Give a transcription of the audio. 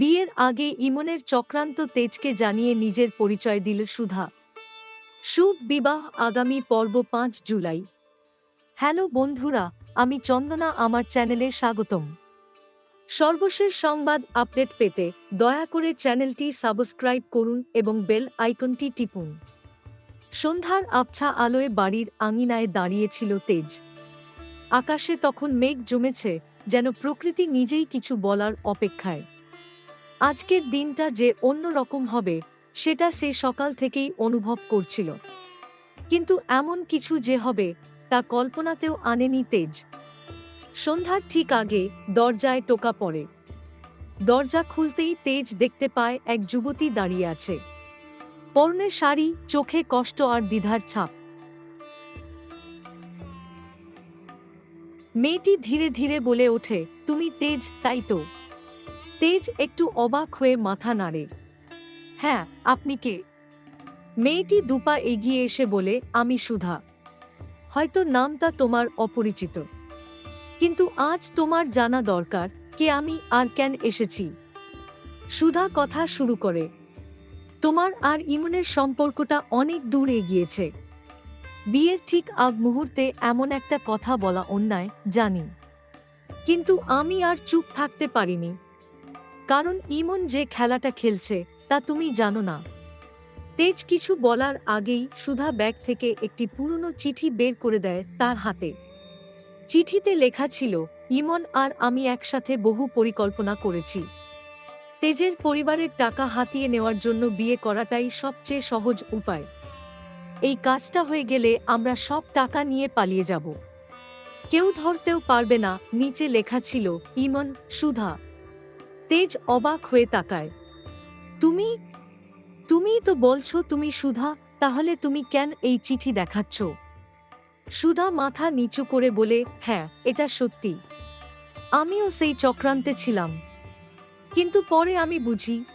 বিয়ের আগে ইমনের চক্রান্ত তেজকে জানিয়ে নিজের পরিচয় দিল সুধা। শুভ বিবাহ আগামী পর্ব পাঁচ জুলাই। হ্যালো বন্ধুরা, আমি চন্দনা, আমার চ্যানেলে স্বাগতম। সর্বশেষ সংবাদ আপডেট পেতে দয়া করে চ্যানেলটি সাবস্ক্রাইব করুন এবং বেল আইকনটি টিপুন। সন্ধ্যার আবছা আলোয় বাড়ির আঙিনায় দাঁড়িয়েছিল তেজ। আকাশে তখন মেঘ জমেছে, যেন প্রকৃতি নিজেই কিছু বলার অপেক্ষায়। আজকের দিনটা যে অন্য রকম হবে, সেটা সে সকাল থেকেই অনুভব করছিল। কিন্তু এমন কিছু যে হবে, তা কল্পনাতেও আনেনি তেজ। সন্ধ্যার ঠিক আগে দরজায় টোকা পড়ে। দরজা খুলতেই তেজ দেখতে পায় এক যুবতী দাঁড়িয়ে আছে। পরনে শাড়ি, চোখে কষ্ট আর দ্বিধার ছাপ। মেয়েটি ধীরে ধীরে বলে ওঠে, তুমি তেজ, তাই তো। তেজ একটু অবাক হয়ে মাথা নাড়ে। হ্যাঁ আপনি কে? মেয়েটি দুপা এগিয়ে এসে বলে, আমি সুধা। হয়তো নামটা তোমার অপরিচিত। কিন্তু আজ তোমার জানা দরকার, কে আমি আর কেন এসেছি? সুধা কথা শুরু করে, তোমার আর ইমনের সম্পর্কটা অনেক দূর এগিয়েছে। বিয়ের ঠিক আগ মুহূর্তে এমন একটা কথা বলা অন্যায়, জানি। কিন্তু আমি আর চুপ থাকতে পারিনি। কারণ ইমন যে খেলাটা খেলছে, তা তুমি জানো না। তেজ কিছু বলার আগেই সুধা ব্যাগ থেকে একটি পুরনো চিঠি বের করে দেয় তার হাতে। চিঠিতে লেখা ছিল, ইমন আর আমি একসাথে বহু পরিকল্পনা করেছি। তেজের পরিবারের টাকা হাতিয়ে নেওয়ার জন্য বিয়ে করাটাই সবচেয়ে সহজ উপায়। এই কাজটা হয়ে গেলে আমরা সব টাকা নিয়ে পালিয়ে যাব। কেউ ধরতেও পারবে না, নিচে লেখা ছিল, ইমন, সুধা। তেজ অবাক হয়ে তাকায়। তুমি তুমিই তো বলছো তুমি সুধা, তাহলে তুমি কেন এই চিঠি দেখাচ্ছ? সুধা মাথা নিচু করে বলে হ্যাঁ এটা সত্যি। আমিও সেই চক্রান্তে ছিলাম। কিন্তু পরে আমি বুঝি